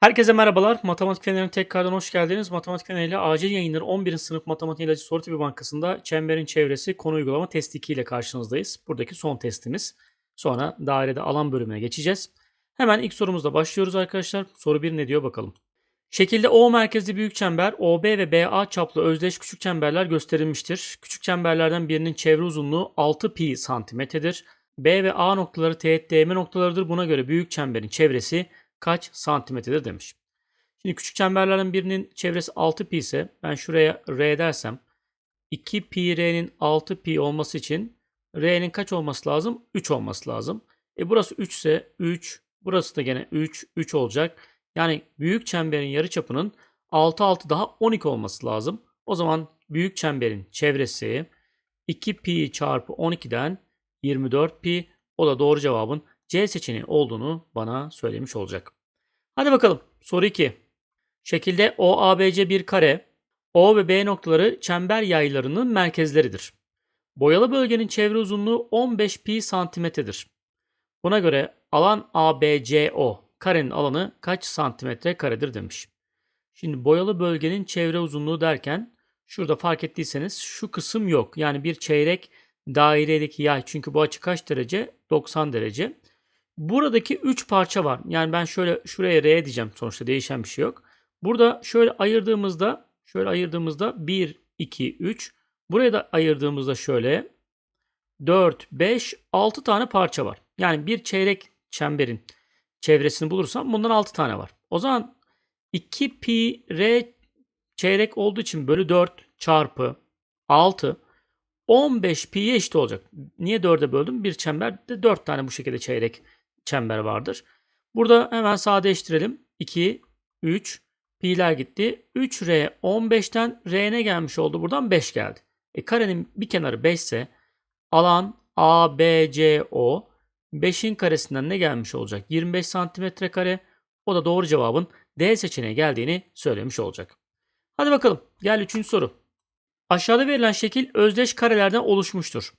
Herkese merhabalar. Matematik Feneri'ne tekrardan hoş geldiniz. Matematik Feneri acil yayınları 11. sınıf matematik ilacı soru tipi bankasında çemberin çevresi konu uygulama testi 2 ile karşınızdayız. Buradaki son testimiz. Sonra dairede alan bölümüne geçeceğiz. Hemen ilk sorumuzla başlıyoruz arkadaşlar. Soru 1 ne diyor bakalım. Şekilde O merkezli büyük çember, OB ve BA çaplı özdeş küçük çemberler gösterilmiştir. Küçük çemberlerden birinin çevre uzunluğu 6 pi santimetredir. B ve A noktaları teğet DM noktalarıdır. Buna göre büyük çemberin çevresi kaç santimetredir demiş. Şimdi küçük çemberlerin birinin çevresi 6 pi ise ben şuraya r dersem 2 pi r'nin 6 pi olması için r'nin kaç olması lazım? 3 olması lazım. E burası 3 ise 3, burası da gene 3, 3 olacak. Yani büyük çemberin yarıçapının 6 6 daha 12 olması lazım. O zaman büyük çemberin çevresi 2 pi çarpı 12'den 24 pi. O da doğru cevabın C seçeneği olduğunu bana söylemiş olacak. Hadi bakalım soru 2. Şekilde OABC bir kare, O ve B noktaları çember yaylarının merkezleridir. Boyalı bölgenin çevre uzunluğu 15 pi santimetredir. Buna göre alan ABCO karenin alanı kaç santimetre karedir demiş. Şimdi boyalı bölgenin çevre uzunluğu derken şurada fark ettiyseniz şu kısım yok. Yani bir çeyrek dairedeki yay çünkü bu açı kaç derece? 90 derece. Buradaki 3 parça var. Yani ben şöyle şuraya R diyeceğim sonuçta değişen bir şey yok. Burada şöyle ayırdığımızda şöyle ayırdığımızda 1, 2, 3. Buraya da ayırdığımızda şöyle 4, 5, 6 tane parça var. Yani bir çeyrek çemberin çevresini bulursam bundan 6 tane var. O zaman 2 pi r çeyrek olduğu için bölü 4 çarpı 6 15 pi'ye eşit olacak. Niye 4'e böldüm? Bir çemberde 4 tane bu şekilde çeyrek çember vardır. Burada hemen sadeleştirelim. 2, 3, pi'ler gitti. 3r 15'ten r gelmiş oldu? Buradan 5 geldi. E karenin bir kenarı 5 ise alan ABCO 5'in karesinden ne gelmiş olacak? 25 santimetre kare. O da doğru cevabın D seçeneği geldiğini söylemiş olacak. Hadi bakalım. Gel 3. soru. Aşağıda verilen şekil özdeş karelerden oluşmuştur.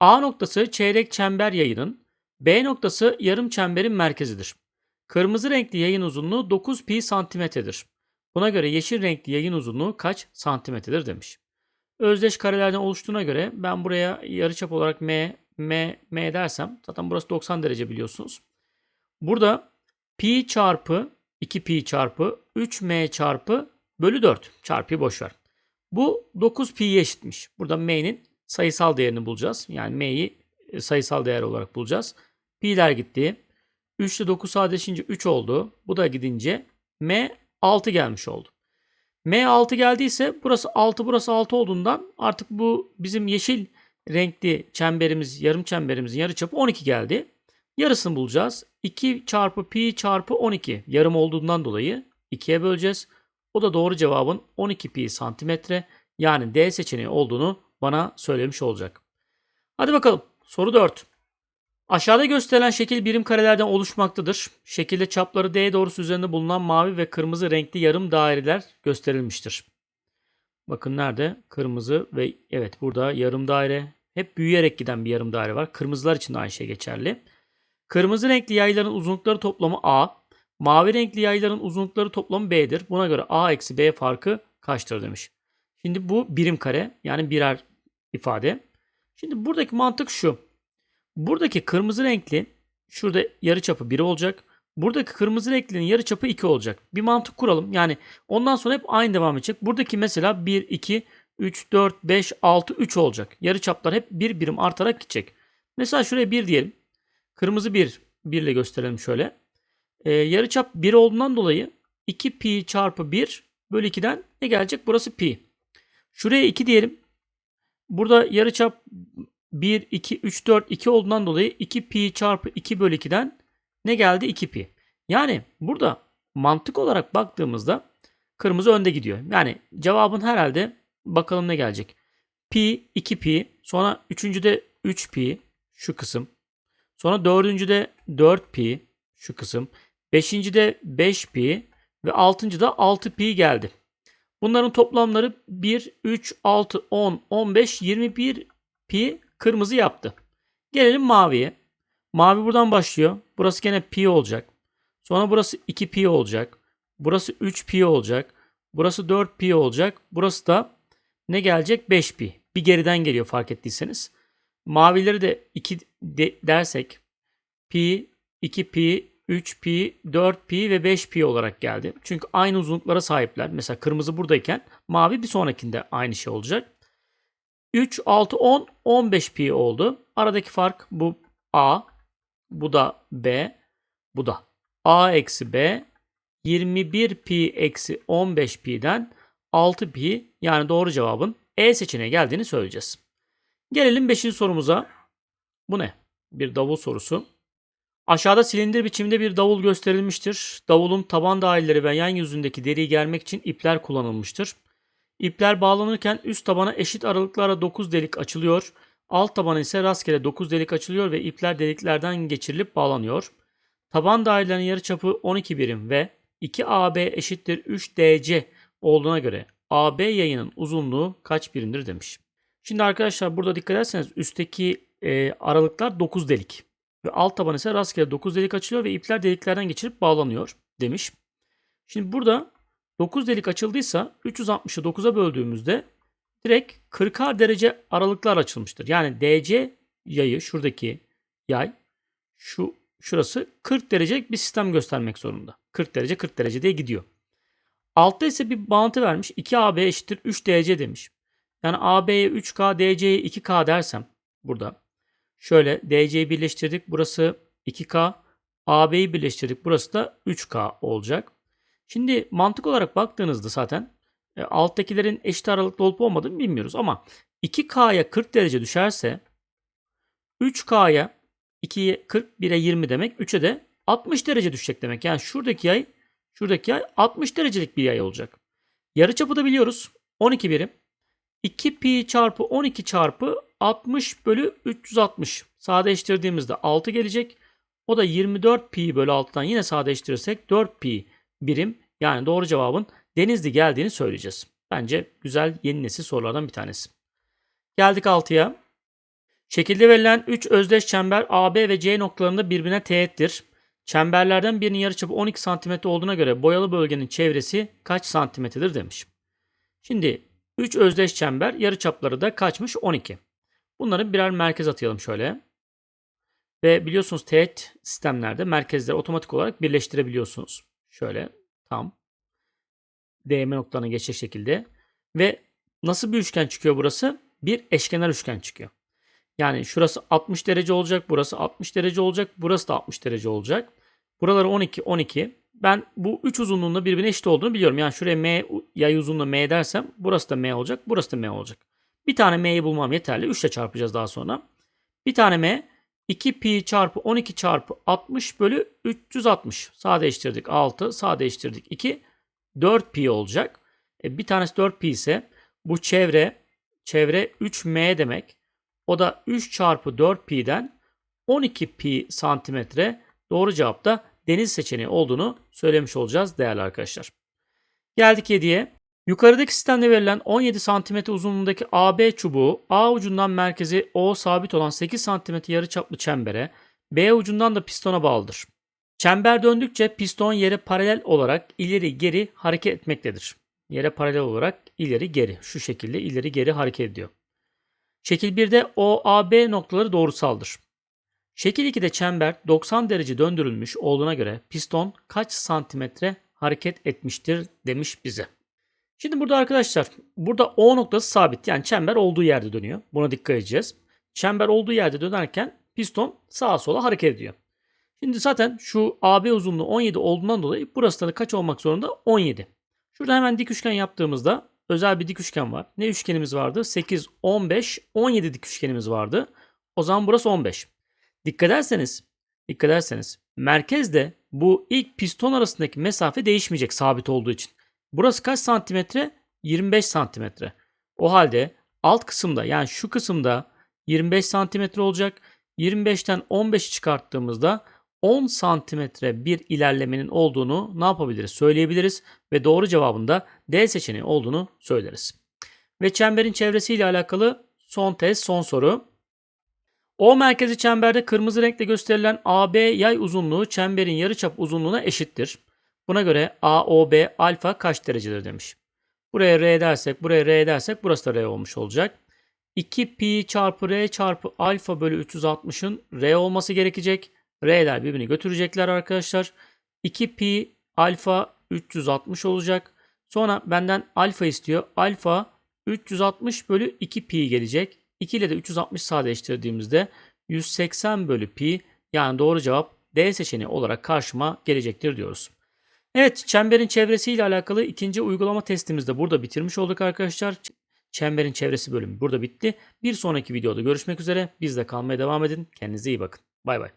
A noktası çeyrek çember yayının, B noktası yarım çemberin merkezidir. Kırmızı renkli yayın uzunluğu 9 pi santimetredir. Buna göre yeşil renkli yayın uzunluğu kaç santimetredir demiş. Özdeş karelerden oluştuğuna göre ben buraya yarıçap olarak M, M, M dersem zaten burası 90 derece biliyorsunuz. Burada pi çarpı 2 pi çarpı 3m çarpı bölü 4 çarpıyı boş ver. Bu 9 pi'ye eşitmiş. Burada m'nin sayısal değerini bulacağız. Yani m'yi sayısal değer olarak bulacağız. Pi'ler gitti. 3 ile 9 sadeleşince 3 oldu. Bu da gidince m 6 gelmiş oldu. m 6 geldiyse burası 6 burası 6 olduğundan artık bu bizim yeşil renkli çemberimiz yarım çemberimizin yarıçapı 12 geldi. Yarısını bulacağız. 2 çarpı pi çarpı 12 yarım olduğundan dolayı 2'ye böleceğiz. O da doğru cevabın 12 pi santimetre yani D seçeneği olduğunu bana söylemiş olacak. Hadi bakalım soru 4. Aşağıda gösterilen şekil birim karelerden oluşmaktadır. Şekilde çapları D doğrusu üzerinde bulunan mavi ve kırmızı renkli yarım daireler gösterilmiştir. Bakın nerede? Kırmızı ve evet burada yarım daire. Hep büyüyerek giden bir yarım daire var. Kırmızılar için de aynı şey geçerli. Kırmızı renkli yayların uzunlukları toplamı A, mavi renkli yayların uzunlukları toplamı B'dir. Buna göre A eksi B farkı kaçtır demiş. Şimdi bu birim kare yani birer ifade. Şimdi buradaki mantık şu. Buradaki kırmızı renkli şurada yarıçapı 1 olacak. Buradaki kırmızı renklinin yarıçapı 2 olacak. Bir mantık kuralım. Yani ondan sonra hep aynı devam edecek. Buradaki mesela 1, 2, 3, 4, 5, 6, 3 olacak. Yarıçaplar hep bir birim artarak gidecek. Mesela şuraya 1 diyelim. Kırmızı 1, 1 ile gösterelim şöyle. Ee, yarıçap 1 olduğundan dolayı 2 pi çarpı 1 bölü 2'den ne gelecek? Burası pi. Şuraya 2 diyelim. Burada yarıçap 1, 2, 3, 4, 2 olduğundan dolayı 2 pi çarpı 2 bölü 2'den ne geldi? 2 pi. Yani burada mantık olarak baktığımızda kırmızı önde gidiyor. Yani cevabın herhalde bakalım ne gelecek. Pi 2 pi sonra üçüncüde 3 pi şu kısım. Sonra dördüncüde 4 pi şu kısım. Beşincide 5 pi ve altıncıda 6 pi geldi. Bunların toplamları 1, 3, 6, 10, 15, 21 pi kırmızı yaptı. Gelelim maviye. Mavi buradan başlıyor. Burası gene pi olacak. Sonra burası 2 pi olacak. Burası 3 pi olacak. Burası 4 pi olacak. Burası da ne gelecek? 5 pi. Bir geriden geliyor fark ettiyseniz. Mavileri de 2 de dersek pi, 2 pi, 3 pi, 4 pi ve 5 pi olarak geldi. Çünkü aynı uzunluklara sahipler. Mesela kırmızı buradayken mavi bir sonrakinde aynı şey olacak. 3, 6, 10, 15 pi oldu. Aradaki fark bu A, bu da B, bu da A eksi B 21 pi eksi 15 pi'den 6 pi yani doğru cevabın E seçeneği geldiğini söyleyeceğiz. Gelelim 5. sorumuza. Bu ne? Bir davul sorusu. Aşağıda silindir biçimde bir davul gösterilmiştir. Davulun taban dahilleri ve yan yüzündeki deriyi germek için ipler kullanılmıştır. İpler bağlanırken üst tabana eşit aralıklarla 9 delik açılıyor. Alt tabana ise rastgele 9 delik açılıyor ve ipler deliklerden geçirilip bağlanıyor. Taban dairelerinin yarıçapı 12 birim ve 2AB eşittir 3DC olduğuna göre AB yayının uzunluğu kaç birimdir demiş. Şimdi arkadaşlar burada dikkat ederseniz üstteki e, aralıklar 9 delik. Ve alt taban ise rastgele 9 delik açılıyor ve ipler deliklerden geçirip bağlanıyor demiş. Şimdi burada 9 delik açıldıysa 360'ı 9'a böldüğümüzde direkt 40'ar derece aralıklar açılmıştır. Yani DC yayı şuradaki yay şu şurası 40 derecelik bir sistem göstermek zorunda. 40 derece 40 derece diye gidiyor. Altta ise bir bağıntı vermiş. 2AB eşittir 3DC demiş. Yani AB'ye 3K, DC'ye 2K dersem burada. Şöyle DC'yi birleştirdik. Burası 2K. AB'yi birleştirdik. Burası da 3K olacak. Şimdi mantık olarak baktığınızda zaten e, alttakilerin eşit aralıkta olup olmadığını bilmiyoruz. Ama 2K'ya 40 derece düşerse 3K'ya 2'ye 40, 1'e 20 demek. 3'e de 60 derece düşecek demek. Yani şuradaki yay şuradaki yay 60 derecelik bir yay olacak. Yarıçapı da biliyoruz. 12 birim. 2 pi çarpı 12 çarpı 60 bölü 360. Sadeleştirdiğimizde 6 gelecek. O da 24 pi bölü 6'dan yine sadeleştirirsek 4 pi birim. Yani doğru cevabın Denizli geldiğini söyleyeceğiz. Bence güzel yeni nesil sorulardan bir tanesi. Geldik 6'ya. Şekilde verilen 3 özdeş çember AB ve C noktalarında birbirine teğettir. Çemberlerden birinin yarıçapı 12 cm olduğuna göre boyalı bölgenin çevresi kaç santimetredir demiş. Şimdi 3 özdeş çember yarıçapları da kaçmış 12. Bunları birer merkez atayalım şöyle. Ve biliyorsunuz teğet sistemlerde merkezleri otomatik olarak birleştirebiliyorsunuz. Şöyle tam DM noktalarına geçecek şekilde. Ve nasıl bir üçgen çıkıyor burası? Bir eşkenar üçgen çıkıyor. Yani şurası 60 derece olacak, burası 60 derece olacak, burası da 60 derece olacak. Buraları 12, 12. Ben bu üç uzunluğunda birbirine eşit olduğunu biliyorum. Yani şuraya m yay uzunluğu m dersem burası da m olacak, burası da m olacak. Bir tane m'yi bulmam yeterli. 3 ile çarpacağız daha sonra. Bir tane m 2 pi çarpı 12 çarpı 60 bölü 360. Sadeleştirdik 6, sadeleştirdik 2. 4 pi olacak. E, bir tanesi 4 pi ise bu çevre çevre 3m demek. O da 3 çarpı 4 pi'den 12 pi santimetre doğru cevap da deniz seçeneği olduğunu söylemiş olacağız değerli arkadaşlar. Geldik 7'ye. Yukarıdaki sistemde verilen 17 cm uzunluğundaki AB çubuğu A ucundan merkezi O sabit olan 8 cm yarıçaplı çembere, B ucundan da pistona bağlıdır. Çember döndükçe piston yere paralel olarak ileri geri hareket etmektedir. Yere paralel olarak ileri geri şu şekilde ileri geri hareket ediyor. Şekil 1'de OAB noktaları doğrusaldır. Şekil 2'de çember 90 derece döndürülmüş olduğuna göre piston kaç santimetre hareket etmiştir demiş bize. Şimdi burada arkadaşlar burada O noktası sabit yani çember olduğu yerde dönüyor. Buna dikkat edeceğiz. Çember olduğu yerde dönerken piston sağa sola hareket ediyor. Şimdi zaten şu AB uzunluğu 17 olduğundan dolayı burası da kaç olmak zorunda? 17. Şurada hemen dik üçgen yaptığımızda özel bir dik üçgen var. Ne üçgenimiz vardı? 8, 15, 17 dik üçgenimiz vardı. O zaman burası 15. Dikkat ederseniz, dikkat ederseniz merkezde bu ilk piston arasındaki mesafe değişmeyecek sabit olduğu için. Burası kaç santimetre? 25 santimetre. O halde alt kısımda yani şu kısımda 25 santimetre olacak. 25'ten 15'i çıkarttığımızda 10 santimetre bir ilerlemenin olduğunu ne yapabiliriz? Söyleyebiliriz ve doğru cevabında D seçeneği olduğunu söyleriz. Ve çemberin çevresiyle alakalı son test, son soru. O merkezi çemberde kırmızı renkle gösterilen AB yay uzunluğu çemberin yarıçap uzunluğuna eşittir. Buna göre AOB alfa kaç derecedir demiş. Buraya R dersek, buraya R dersek burası da R olmuş olacak. 2 pi çarpı R çarpı alfa bölü 360'ın R olması gerekecek. R'ler birbirini götürecekler arkadaşlar. 2 pi alfa 360 olacak. Sonra benden alfa istiyor. Alfa 360 bölü 2 pi gelecek. 2 ile de 360 sadeleştirdiğimizde 180 bölü pi yani doğru cevap D seçeneği olarak karşıma gelecektir diyoruz. Evet çemberin çevresiyle alakalı ikinci uygulama testimizi de burada bitirmiş olduk arkadaşlar. Çemberin çevresi bölümü burada bitti. Bir sonraki videoda görüşmek üzere. Bizde kalmaya devam edin. Kendinize iyi bakın. Bay bay.